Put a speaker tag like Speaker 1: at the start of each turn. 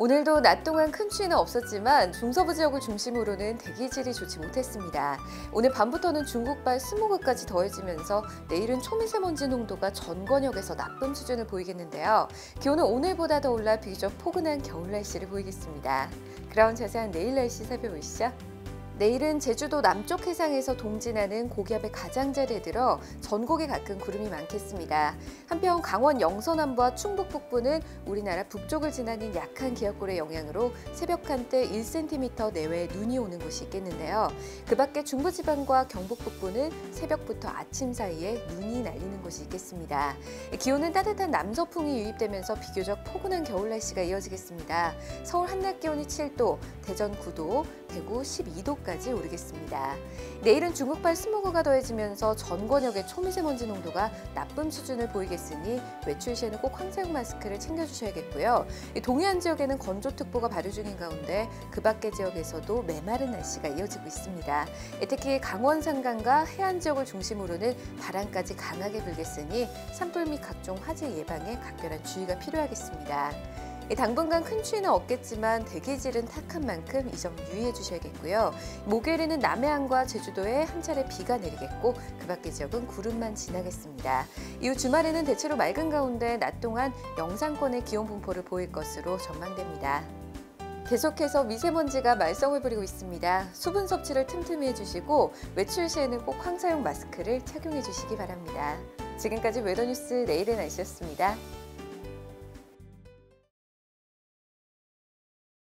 Speaker 1: 오늘도 낮 동안 큰 추위는 없었지만 중서부 지역을 중심으로는 대기질이 좋지 못했습니다. 오늘 밤부터는 중국발 스모그까지 더해지면서 내일은 초미세먼지 농도가 전 권역에서 나쁨 수준을 보이겠는데요. 기온은 오늘보다 더 올라 비교적 포근한 겨울 날씨를 보이겠습니다. 그럼 자세한 내일 날씨 살펴보시죠. 내일은 제주도 남쪽 해상에서 동진하는 고기압의 가장자리에 들어 전국에 가끔 구름이 많겠습니다. 한편 강원 영서 남부와 충북 북부는 우리나라 북쪽을 지나는 약한 기압골의 영향으로 새벽 한때 1cm 내외 눈이 오는 곳이 있겠는데요. 그 밖에 중부지방과 경북 북부는 새벽부터 아침 사이에 눈이 날리는 곳이 있겠습니다. 기온은 따뜻한 남서풍이 유입되면서 비교적 포근한 겨울 날씨가 이어지겠습니다. 서울 한낮 기온이 7도, 대전 9도, 대구 12도까지 오르겠습니다. 내일은 중국발 스모그가 더해지면서 전 권역의 초미세먼지 농도가 나쁨 수준을 보이겠으니 외출 시에는 꼭 황사용 마스크를 챙겨주셔야겠고요. 동해안 지역에는 건조특보가 발효 중인 가운데 그 밖의 지역에서도 메마른 날씨가 이어지고 있습니다. 특히 강원 산간과 해안 지역을 중심으로는 바람까지 강하게 불겠으니 산불 및 각종 화재 예방에 각별한 주의가 필요하겠습니다. 당분간 큰 추위는 없겠지만 대기질은 탁한 만큼 이 점 유의해 주셔야겠고요. 목요일에는 남해안과 제주도에 한 차례 비가 내리겠고 그 밖의 지역은 구름만 지나겠습니다. 이후 주말에는 대체로 맑은 가운데 낮 동안 영상권의 기온 분포를 보일 것으로 전망됩니다. 계속해서 미세먼지가 말썽을 부리고 있습니다. 수분 섭취를 틈틈이 해주시고 외출 시에는 꼭 황사용 마스크를 착용해 주시기 바랍니다. 지금까지 웨더뉴스 내일의 날씨였습니다.